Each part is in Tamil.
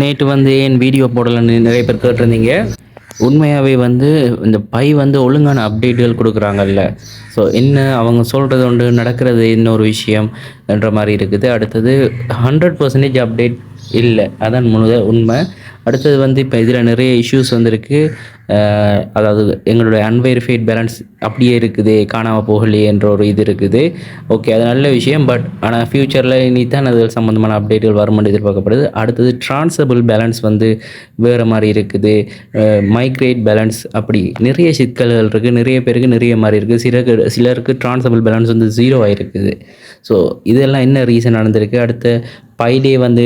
நேற்று வந்து ஏன் வீடியோ போடலன்னு நிறைய பேர் கேட்டிருந்தீங்க. உண்மையாகவே வந்து இந்த பை வந்து ஒழுங்கான அப்டேட்டுகள் கொடுக்குறாங்கல்ல. ஸோ என்ன அவங்க சொல்கிறது உண்டு நடக்கிறது இன்னொரு விஷயம் என்ற மாதிரி இருக்குது. அடுத்தது ஹண்ட்ரட் பர்சன்டேஜ் அப்டேட் இல்லை. அதான் முழுத உண்மை. அடுத்தது வந்து இப்போ இதில் நிறைய இஷ்யூஸ் வந்திருக்கு. அதாவது எங்களுடைய அன்வெரிஃபைட் பேலன்ஸ் அப்படியே இருக்குது காணாமல் போகலையே என்ற ஒரு இது இருக்குது. ஓகே அது நல்ல விஷயம் பட் ஆனால் ஃப்யூச்சரில் இனி தான் அது சம்மந்தமான அப்டேட்டுகள் வரும்னு எதிர்பார்க்கப்படுது. அடுத்தது ட்ரான்ஸபிள் பேலன்ஸ் வந்து வேறு மாதிரி இருக்குது. மைக்ரேட் பேலன்ஸ் அப்படி நிறைய சிக்கல்கள் இருக்குது நிறைய பேருக்கு நிறைய மாதிரி இருக்குது சிலருக்கு சிலருக்கு ட்ரான்ஸபிள் பேலன்ஸ் வந்து ஜீரோ ஆகிருக்குது ஸோ இதெல்லாம் என்ன ரீசன் நடந்திருக்கு? அடுத்த பைடே வந்து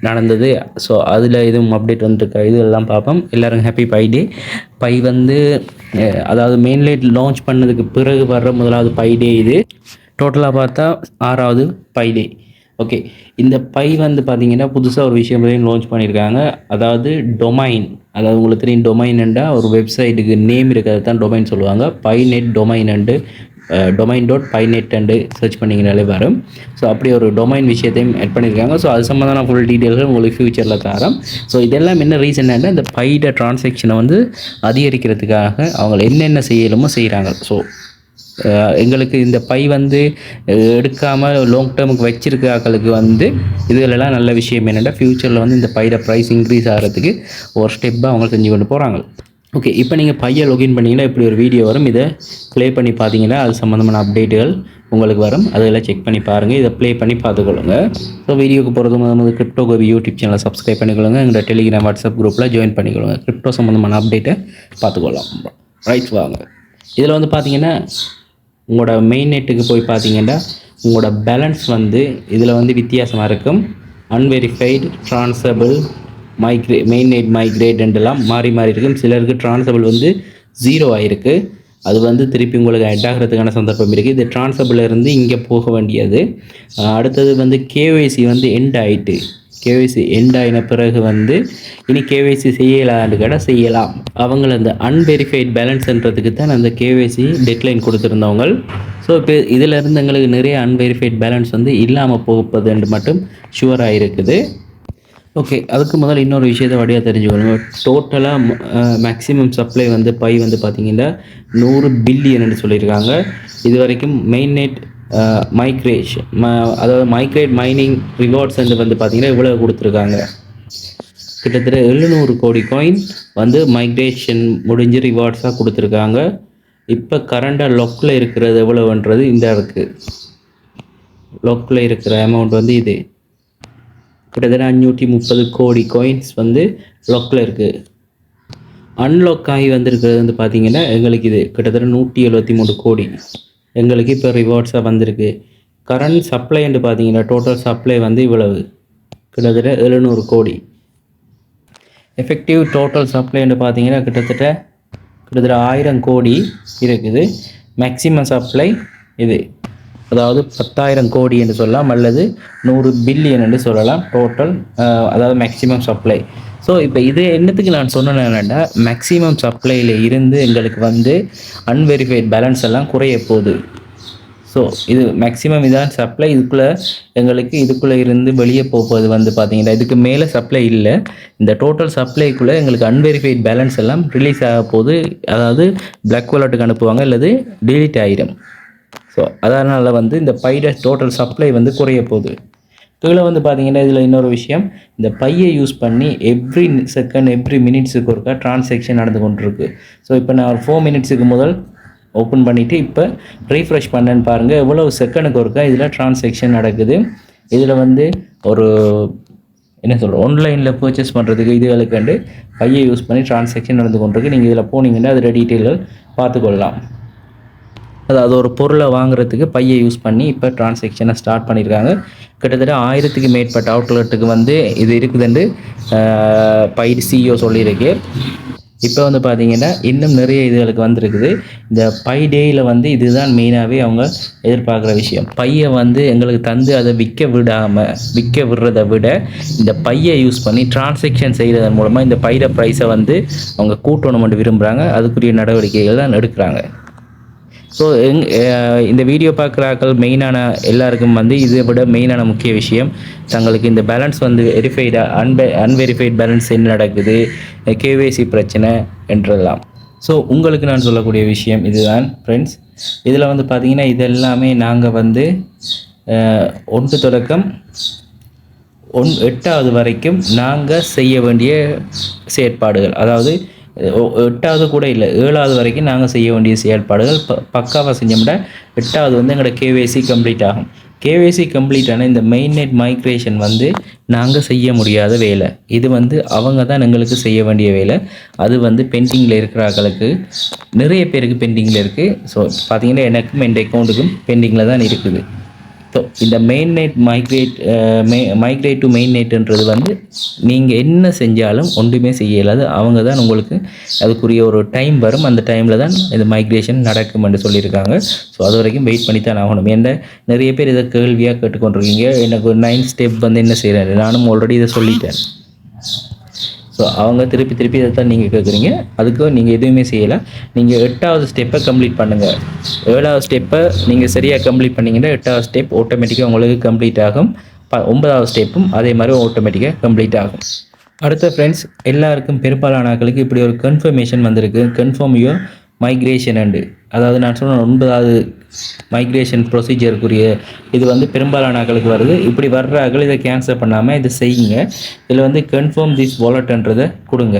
நடந்தது. ஸோ அதில் எதுவும் அப்டேட் வந்திருக்கா? இதெல்லாம் பார்ப்போம் எல்லோரும் ஹாப்பி பை டே பை வந்து அதாவது அதாவது மெயின்லைட் லான்ச் பண்ணதுக்கு பிறகு வர்ற முதலாவது பை டே இது. டோட்டலாக பார்த்தா ஆறாவது பை டே ஓகே இந்த பை வந்து பார்த்தீங்கன்னா புதுசாக ஒரு விஷயம் லான்ச் பண்ணியிருக்காங்க அதாவது டொமைன் அதாவது உங்களுக்கு தெரியும் டொமைன்ண்டா ஒரு வெப்சைட்டுக்கு நேம் இருக்கிறது தான் டொமைன் சொல்லுவாங்க. Pi net domain and domain dot Pi net and search பண்ணிங்கனாலே வரும். ஸோ அப்படி ஒரு டொமைன் விஷயத்தையும் ஆட் பண்ணியிருக்காங்க. ஸோ அது சம்மந்தமான ஃபுல் டீட்டெயில்கள் உங்களுக்கு ஃப்யூச்சரில் தரோம் ஸோ இதெல்லாம் என்ன ரீசன் இந்த பைட டிரான்சாக்ஷனை வந்து அதிகரிக்கிறதுக்காக அவங்க என்னென்ன செய்யலுமோ செய்கிறாங்க ஸோ எங்களுக்கு இந்த பை வந்து எடுக்காமல் லாங் டேர்முக்கு வச்சிருக்க ஆட்களுக்கு வந்து இதுகளெல்லாம் நல்ல விஷயம் என்னென்னா ஃப்யூச்சரில் வந்து இந்த பையில ப்ரைஸ் இன்க்ரீஸ் ஆகிறதுக்கு ஒரு ஸ்டெப்பாக அவங்க செஞ்சு கொண்டு போகிறாங்க ஓகே இப்போ நீங்கள் பையன் லொகின் பண்ணிங்கன்னா இப்படி ஒரு வீடியோ வரும். இதை ப்ளே பண்ணி பார்த்தீங்கன்னா அது சம்மந்தமான அப்டேட்டுகள் உங்களுக்கு வரும். அதெல்லாம் செக் பண்ணி பாருங்கள் இதை ப்ளே பண்ணி பார்த்துக்கொள்ளுங்க. ஸோ வீடியோக்கு போகிறது முதல் கிரிப்டோ கோபி யூடியூப் சேனலை சப்ஸ்கிரைப் பண்ணிக்கொள்ளுங்க. எங்களோட டெலிகிராம் வாட்ஸ்அப் குரூப்பில் ஜாயின் பண்ணிக்கொள்ளுங்க. கிரிப்டோ சம்மந்தமான அப்டேட்டை பார்த்துக்கொள்ளலாம். ரைட் வாங்க. இதில் வந்து பார்த்தீங்கன்னா உங்களோட மெயின் நெட்டுக்கு போய் பார்த்தீங்கன்னா உங்களோட பேலன்ஸ் வந்து இதில் வந்து வித்தியாசமாக இருக்கும். அன்வெரிஃபைடு ட்ரான்ஸபிள் மைக்ரே மெயின் நைட் மைக்ரேட் எல்லாம் மாறி மாறி இருக்கும். சிலருக்கு ட்ரான்ஸபிள் வந்து ஜீரோ ஆகிருக்கு அது வந்து திருப்பி உங்களுக்கு அட் ஆகிறதுக்கான சந்தர்ப்பம் இருக்குது இது ட்ரான்ஸபிள் இருந்து இங்கே போக வேண்டியது. அடுத்தது வந்து கேஒய்சி வந்து எண்ட் ஆகிட்டு கேவைசி எண்ட் ஆயின பிறகு வந்து இனி கேவைசி செய்யலான்னு கேட்டால் செய்யலாம். அவங்கள அந்த அன்வெரிஃபைட் பேலன்ஸ்ன்றதுக்கு தான் அந்த கேவைசி டெட்லைன் கொடுத்துருந்தவங்க ஸோ இப்போ இதிலிருந்து எங்களுக்கு நிறைய அன்வெரிஃபைட் பேலன்ஸ் வந்து இல்லாமல் போகுதுன்னு மட்டும் ஷுவராக இருக்குது. ஓகே அதுக்கு முதல்ல இன்னொரு விஷயத்தை வழியாக தெரிஞ்சுக்கணும். டோட்டலாக மேக்ஸிமம் சப்ளை வந்து பை வந்து பார்த்தீங்கன்னா நூறு பில்லியன் சொல்லியிருக்காங்க. இது வரைக்கும் மெயின் நெட் மைக்ரேஷ் அதாவது மைக்ரேட் மைனிங் ரிவார்ட்ஸ் வந்து பார்த்தீங்கன்னா இவ்வளோ கொடுத்துருக்காங்க. கிட்டத்தட்ட எழுநூறு கோடி காயின் வந்து மைக்ரேஷன் முடிஞ்சு ரிவார்ட்ஸாக கொடுத்துருக்காங்க. இப்போ கரண்டாக லொக்கில் இருக்கிறது எவ்வளோன்றது இந்த இருக்குது லொக்கில் இருக்கிற அமௌண்ட் வந்து இது. கிட்டத்தட்ட அஞ்சூற்றி முப்பது கோடி கோயின்ஸ் வந்து லொக்கில் இருக்குது அன்லாக் ஆகி வந்திருக்கிறது வந்து பார்த்திங்கன்னா எங்களுக்கு இது கிட்டத்தட்ட நூற்றி எழுபத்தி மூணு கோடி. எங்களுக்கு இப்போ ரிவார்ட்ஸாக வந்திருக்கு. கரண்ட் சப்ளைன்னு பார்த்தீங்கன்னா டோட்டல் சப்ளை வந்து இவ்வளவு. கிட்டத்தட்ட எழுநூறு கோடி. எஃபெக்டிவ் டோட்டல் சப்ளைன்னு பார்த்தீங்கன்னா கிட்டத்தட்ட கிட்டத்தட்ட ஆயிரம் கோடி இருக்குது. மேக்சிமம் சப்ளை இது. அதாவது பத்தாயிரம் கோடி என்று சொல்லலாம் அல்லது நூறு பில்லியன் என்று சொல்லலாம் டோட்டல் அதாவது மேக்சிமம் சப்ளை ஸோ இப்போ இது என்னத்துக்கு நான் சொன்னேன்னா என்னென்னா மேக்ஸிமம் சப்ளையில் இருந்து எங்களுக்கு வந்து அன்வெரிஃபைட் பேலன்ஸ் எல்லாம் குறைய போகுது. ஸோ இது மேக்ஸிமம் இதான் சப்ளை இதுக்குள்ளே எங்களுக்கு இதுக்குள்ளே இருந்து வெளியே போகிறது வந்து பார்த்தீங்கன்னா இதுக்கு மேலே சப்ளை இல்லை. இந்த டோட்டல் சப்ளைக்குள்ளே எங்களுக்கு அன்வெரிஃபைட் பேலன்ஸ் எல்லாம் ரிலீஸ் ஆக போகுது. அதாவது பிளாக் வாலெட்டுக்கு அனுப்புவாங்க அல்லது டிலீட் ஆயிரும். ஸோ அதனால் வந்து இந்த பையோட டோட்டல் சப்ளை வந்து குறைய போகுது. கீழே வந்து பார்த்தீங்கன்னா இதில் இன்னொரு விஷயம். இந்த பையை யூஸ் பண்ணி எவ்ரி செகண்ட் எவ்ரி மினிட்ஸுக்கு ஒருக்கா டிரான்சாக்ஷன் நடந்து கொண்டிருக்கு. ஸோ இப்போ நான் ஒரு ஃபோர் மினிட்ஸுக்கு முதல் ஓப்பன் பண்ணிவிட்டு இப்போ ரீஃப்ரெஷ் பண்ணேன்னு பாருங்கள் எவ்வளோ செகண்டுக்கு ஒருக்கா இதில் டிரான்சாக்ஷன் நடக்குது. இதில் வந்து ஒரு என்ன சொல்கிறோம் ஆன்லைனில் பர்ச்சேஸ் பண்ணுறதுக்கு இதுகளுக்கு பையை யூஸ் பண்ணி டிரான்சாக்ஷன் நடந்து கொண்டிருக்கு. நீங்கள் இதில் போனீங்கன்னா அதில் டீட்டெயில்கள் பார்த்துக்கொள்ளலாம். அதாவது ஒரு பொருளை வாங்குறதுக்கு பையை யூஸ் பண்ணி இப்போ டிரான்சாக்ஷனை ஸ்டார்ட் பண்ணியிருக்காங்க கிட்டத்தட்ட ஆயிரத்துக்கு மேற்பட்ட அவுட்லெட்டுக்கு வந்து இது இருக்குதுன்னு பை சிஇஓ சொல்லியிருக்கு. இப்போ வந்து பார்த்தீங்கன்னா இன்னும் நிறைய இதுகளுக்கு வந்திருக்குது. இந்த பை டேயில் வந்து இதுதான் மெயினாகவே அவங்க எதிர்பார்க்குற விஷயம். பையை வந்து எங்களுக்கு தந்து அதை விற்க விடாமல் விற்க விடுறதை விட இந்த பையை யூஸ் பண்ணி டிரான்சாக்ஷன் செய்கிறதன் மூலமாக இந்த பைர ப்ரைஸை வந்து அவங்க கூட்டணுமென்று விரும்புகிறாங்க அதுக்குரிய நடவடிக்கைகள் தான் எடுக்கிறாங்க. ஸோ எங் இந்த வீடியோ பார்க்குறாக்கள் மெயினான எல்லாருக்கும் வந்து இதை விட மெயினான முக்கிய விஷயம் தங்களுக்கு இந்த பேலன்ஸ் வந்து வெரிஃபைடாக அன்ப அன்வெரிஃபைட் பேலன்ஸ் என்ன நடக்குது கேவைசி பிரச்சனை என்றெல்லாம். ஸோ உங்களுக்கு நான் சொல்லக்கூடிய விஷயம் இதுதான் ஃப்ரெண்ட்ஸ் இதில் வந்து பார்த்தீங்கன்னா இது எல்லாமே நாங்கள் வந்து ஒன்று தொடக்கம் ஒன் எட்டாவது வரைக்கும் நாங்கள் செய்ய வேண்டிய செயற்பாடுகள். அதாவது எட்டாவது கூட இல்லை. ஏழாவது வரைக்கும் நாங்கள் செய்ய வேண்டிய செயற்பாடுகள் ப பக்காவாக செஞ்சோம்னா எட்டாவது வந்து எங்களோட கேவைசி கம்ப்ளீட் ஆகும். கேவைசி கம்ப்ளீட் ஆன இந்த மெயின் நெட் மைக்ரேஷன் வந்து நாங்கள் செய்ய முடியாத வேலை. இது வந்து அவங்க தான் எங்களுக்கு செய்ய வேண்டிய வேலை. அது வந்து பெண்டிங்கில் இருக்கிறார்களுக்கு நிறைய பேருக்கு பெண்டிங்கில் இருக்குது ஸோ பார்த்தீங்கன்னா எனக்கும் என் அக்கௌண்ட்டுக்கும் பெண்டிங்கில் தான் இருக்குது. ஸோ இந்த main net migrate migrate to main நெட்ன்றது வந்து நீங்கள் என்ன செஞ்சாலும் ஒன்றுமே செய்யலாது அவங்க தான் உங்களுக்கு அதுக்குரிய ஒரு டைம் வரும். அந்த டைமில் தான் இந்த மைக்ரேஷன் நடக்கும் என்று சொல்லியிருக்காங்க. ஸோ அது வரைக்கும் வெயிட் பண்ணி தான் ஆகணும் ஏன்னா நிறைய பேர் இதை கேள்வியாக கேட்டுக்கொண்டிருக்கீங்க. எனக்கு ஒரு நைன் ஸ்டெப் வந்து என்ன செய்கிறாரு நானும் ஆல்ரெடி இதை சொல்லிட்டேன். ஸோ அவங்க திருப்பி திருப்பி இதை தான் நீங்கள் கேட்குறீங்க அதுக்கும் நீங்கள் எதுவுமே செய்யலை. நீங்கள் எட்டாவது ஸ்டெப்பை கம்ப்ளீட் பண்ணுங்கள் ஏழாவது ஸ்டெப்பை நீங்கள் சரியாக கம்ப்ளீட் பண்ணிங்கன்னா எட்டாவது ஸ்டெப் ஆட்டோமேட்டிக்காக உங்களுக்கு கம்ப்ளீட் ஆகும். ப ஒன்பதாவது ஸ்டெப்பும் அதே மாதிரி ஆட்டோமேட்டிக்காக கம்ப்ளீட் ஆகும். அடுத்த ஃப்ரெண்ட்ஸ் எல்லாருக்கும் பெரும்பாலான இப்படி ஒரு கன்ஃபர்மேஷன் வந்திருக்கு. கன்ஃபார்ம் யுவர் மைக்ரேஷன் அண்டு அதாவது நான் சொன்ன ஒன்பதாவது மைக்ரேஷன் ப்ரொசீஜருக்குரிய இது வந்து பெரும்பாலான அகலுக்கு வருது. இப்படி வர்ற அகல் இதை கேன்சல் பண்ணாமல் இதை செய்யுங்க. இதில் வந்து கன்ஃபார்ம் திஸ் வாலெட்ன்றதை கொடுங்க.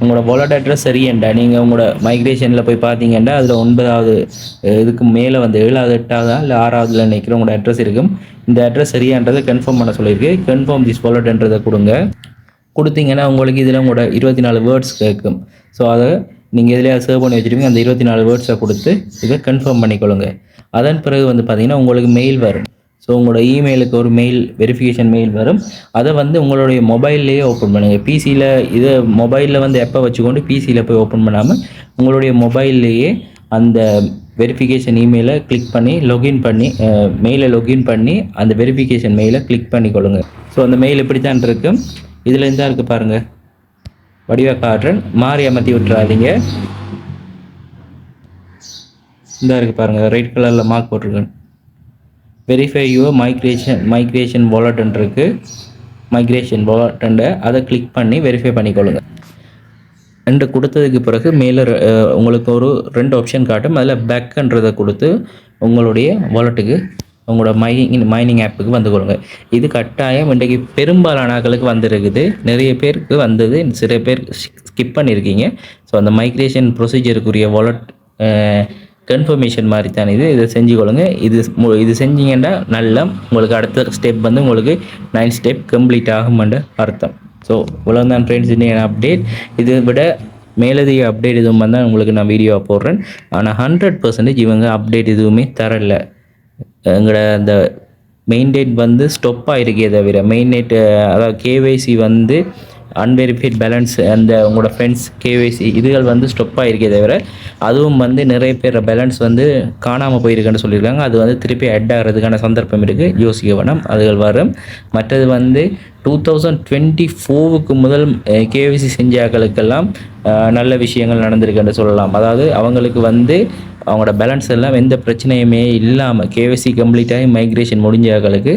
உங்களோட வாலெட் அட்ரஸ் சரியண்டா? நீங்கள் உங்களோட மைக்ரேஷனில் போய் பார்த்தீங்கன்னா அதில் ஒன்பதாவது இதுக்கு மேலே வந்து ஏழாவது எட்டாவதா இல்லை ஆறாவதுல நிற்கிற உங்களோட அட்ரஸ் இருக்கும். இந்த அட்ரஸ் சரியான்றதை கன்ஃபார்ம் பண்ண சொல்லியிருக்கு. கன்ஃபார்ம் திஸ் வாலெட்ன்றதை கொடுங்க. கொடுத்தீங்கன்னா உங்களுக்கு இதில் உங்களோட இருபத்தி நாலு வேர்ட்ஸ் கேட்கும். ஸோ அதை நீங்கள் இதில் சேவ் பண்ணி வச்சுருப்பீங்க அந்த இருபத்தி நாலு வேர்ட்ஸை கொடுத்து இதை கன்ஃபார்ம் பண்ணிக்கொள்ளுங்க. அதன் பிறகு வந்து பார்த்தீங்கன்னா உங்களுக்கு மெயில் வரும். ஸோ உங்களோட இமெயிலுக்கு ஒரு மெயில் வெரிஃபிகேஷன் மெயில் வரும். அதை வந்து உங்களுடைய மொபைல்லையே ஓப்பன் பண்ணுங்கள் பிசியில் இதை மொபைலில் வந்து எப்போ வச்சுக்கொண்டு பிசியில் போய் ஓப்பன் பண்ணாமல் உங்களுடைய மொபைல்லையே அந்த வெரிஃபிகேஷன் இமெயிலை கிளிக் பண்ணி லொகின் பண்ணி மெயிலை லொகின் பண்ணி அந்த வெரிஃபிகேஷன் மெயிலை கிளிக் பண்ணிக்கொள்ளுங்க. ஸோ அந்த மெயில் இப்படி தான் இருக்கும் இதில் இருந்தால் இருக்குது பாருங்கள் வடிவா காட்டுறேன் மாறி அமர்த்தி விட்டுறாதீங்க. இந்த இருக்குது பாருங்கள் ரெட் கலரில் மார்க் போட்டிருக்கேன். வெரிஃபை யுவர் மைக்ரேஷன் மைக்ரேஷன் வாலட்டன் இருக்கு. மைக்ரேஷன் வாலட்டன்ட்டை அதை கிளிக் பண்ணி வெரிஃபை பண்ணிக்கொள்ளுங்க. ரெண்டு கொடுத்ததுக்கு பிறகு மேலே உங்களுக்கு ஒரு ரெண்டு ஆப்ஷன் காட்டும். அதில் பேக்குன்றதை கொடுத்து உங்களுடைய வாலெட்டுக்கு உங்களோட மைனிங் மைனிங் ஆப்புக்கு வந்து கொள்ளுங்க. இது கட்டாயம் இன்றைக்கு பெரும்பாலான ஆக்களுக்கு வந்துருக்குது. நிறைய பேருக்கு வந்தது. சில பேர் ஸ்கிப் பண்ணியிருக்கீங்க ஸோ அந்த மைக்ரேஷன் ப்ரொசீஜருக்குரிய வாலட் கன்ஃபர்மேஷன் மாதிரி தான் இது. இதை செஞ்சு கொள்ளுங்க. இது மு- இது செஞ்சீங்கன்னா நல்லா உங்களுக்கு அடுத்த ஸ்டெப் வந்து உங்களுக்கு நைன் ஸ்டெப் கம்ப்ளீட் ஆகுமென்ற அர்த்தம். ஸோ இவ்வளோ தான் ஃப்ரெண்ட்ஸ் இன்னைக்கு அப்டேட் இதை விட மேலதிக அப்டேட் எதுவும் வந்தால் உங்களுக்கு நான் வீடியோ போடுறேன். ஆனால் ஹண்ட்ரட் பர்சன்டேஜ் இவங்க அப்டேட் எதுவுமே தரலை. எங்களோட அந்த மெயின் டேட் வந்து ஸ்டொப் ஆகிருக்கே தவிர மெயின் டேட்டு அதாவது கேவைசி வந்து அன்வெரிஃபைட் பேலன்ஸ் அந்த உங்களோட ஃப்ரெண்ட்ஸ் கேவைசி இதுகள் வந்து ஸ்டொப் ஆகிருக்கே தவிர அதுவும் வந்து நிறைய பேர் பேலன்ஸ் வந்து காணாமல் போயிருக்குன்னு சொல்லியிருக்காங்க. அது வந்து திருப்பி அட் ஆகிறதுக்கான சந்தர்ப்பம் இருக்குது யோசிக்க வேணாம். அதுகள் வரும். மற்றது வந்து டூ தௌசண்ட் டுவெண்ட்டி ஃபோவுக்கு முதல் கேவிசி செஞ்சாக்களுக்கெல்லாம் நல்ல விஷயங்கள் நடந்திருக்குன்னு சொல்லலாம். அதாவது அவங்களுக்கு வந்து அவங்களோட பேலன்ஸ் எல்லாம் எந்த பிரச்சனையுமே இல்லாமல் கேவிசி கம்ப்ளீட்டாகி மைக்ரேஷன் முடிஞ்சாக்களுக்கு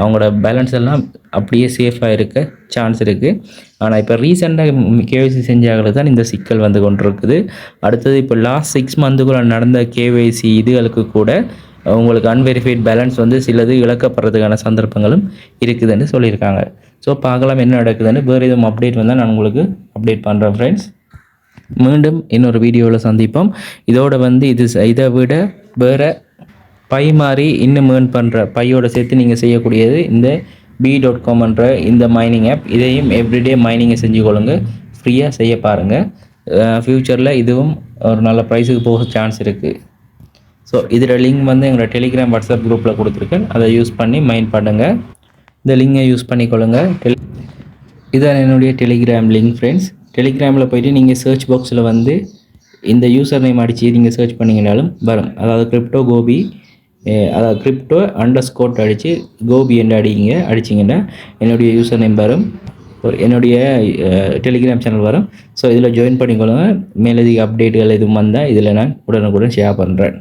அவங்களோட பேலன்ஸ் எல்லாம் அப்படியே சேஃபாக இருக்க சான்ஸ் இருக்குது ஆனால் இப்போ ரீசெண்டாக கேவிசி செஞ்சாக்களுக்கு தான் இந்த சிக்கல் வந்து கொண்டிருக்குது. அடுத்தது இப்போ லாஸ்ட் சிக்ஸ் மந்த்துக்குள்ள நடந்த கேவைசி இதுகளுக்கு கூட உங்களுக்கு அன்வெரிஃபைட் பேலன்ஸ் வந்து சிலது இழக்கப்படுறதுக்கான சந்தர்ப்பங்களும் இருக்குதுன்னு சொல்லியிருக்காங்க. ஸோ பார்க்கலாம் என்ன நடக்குதுன்னு. வேறு எதுவும் அப்டேட் வந்தால் நான் உங்களுக்கு அப்டேட் பண்ணுறேன் ஃப்ரெண்ட்ஸ் மீண்டும் இன்னொரு வீடியோவில் சந்திப்போம். இதோட வந்து இது இதை விட வேறு பை மாதிரி இன்னும் ஏர்ன் பண்ணுற பையோட சேர்த்து நீங்கள் செய்யக்கூடியது இந்த பி டாட் காம்ன்ற இந்த மைனிங் ஆப் இதையும் எவ்ரிடே மைனிங்கை செஞ்சு கொள்ளுங்க. ஃப்ரீயாக செய்ய பாருங்கள் ஃப்யூச்சரில் இதுவும் ஒரு நல்ல ப்ரைஸுக்கு போக சான்ஸ் இருக்குது ஸோ இதில் லிங்க் வந்து எங்களோட டெலிகிராம் வாட்ஸ்அப் குரூப்பில் கொடுத்துருக்கேன். அதை யூஸ் பண்ணி மைண்ட் பண்ணுங்கள் இந்த லிங்கை யூஸ் பண்ணிக்கொள்ளுங்க. டெலி இதான் என்னுடைய டெலிகிராம் லிங்க் ஃப்ரெண்ட்ஸ் டெலிகிராமில் போயிட்டு நீங்கள் சர்ச் பாக்ஸில் வந்து இந்த யூசர் நேம் அடித்து நீங்கள் சர்ச் பண்ணிங்கனாலும் வரும். அதாவது கிரிப்டோ கோபி அதாவது கிரிப்டோ அண்டர் ஸ்கோட் அடித்து கோபி என்று அடிங்க அடிச்சிங்கன்னா என்னுடைய யூசர் நேம் வரும் என்னுடைய டெலிகிராம் சேனல் வரும். ஸோ இதில் ஜாயின் பண்ணிக்கொள்ளுங்க. மேலதிக அப்டேட்டுகள் எதுவும் வந்தால் இதில் நான் உடனுக்குடன் ஷேர் பண்ணுறேன்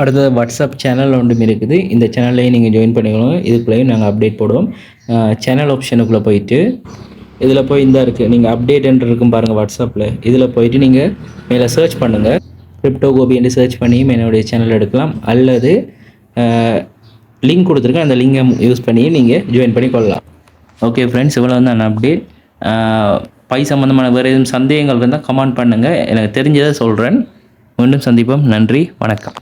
அடுத்தது வாட்ஸ்அப் சேனல் ஒன்றும் இருக்குது. இந்த சேனல்லையும் நீங்கள் ஜாயின் பண்ணிக்கணும் இதுக்குள்ளேயும் நாங்கள் அப்டேட் போடுவோம். சேனல் ஆப்ஷனுக்குள்ளே போயிட்டு இதில் போய் இந்த இருக்குது நீங்கள் அப்டேட் இருக்கும் பாருங்கள் வாட்ஸ்அப்பில் இதில் போயிட்டு நீங்கள் மேலே சர்ச் பண்ணுங்கள் கிரிப்டோ கோபி என்று சர்ச் பண்ணி என்னுடைய சேனல் எடுக்கலாம். அல்லது லிங்க் கொடுத்துருக்கேன். அந்த லிங்கை யூஸ் பண்ணி நீங்கள் ஜாயின் பண்ணி கொள்ளலாம். ஓகே ஃப்ரெண்ட்ஸ் இவ்வளோ வந்து நான் அப்டேட் பை சம்மந்தமான வேறு எதுவும் சந்தேகங்கள் இருந்தால் கமெண்ட் பண்ணுங்கள் எனக்கு தெரிஞ்சதை சொல்கிறேன் மீண்டும் சந்திப்போம். நன்றி. வணக்கம்.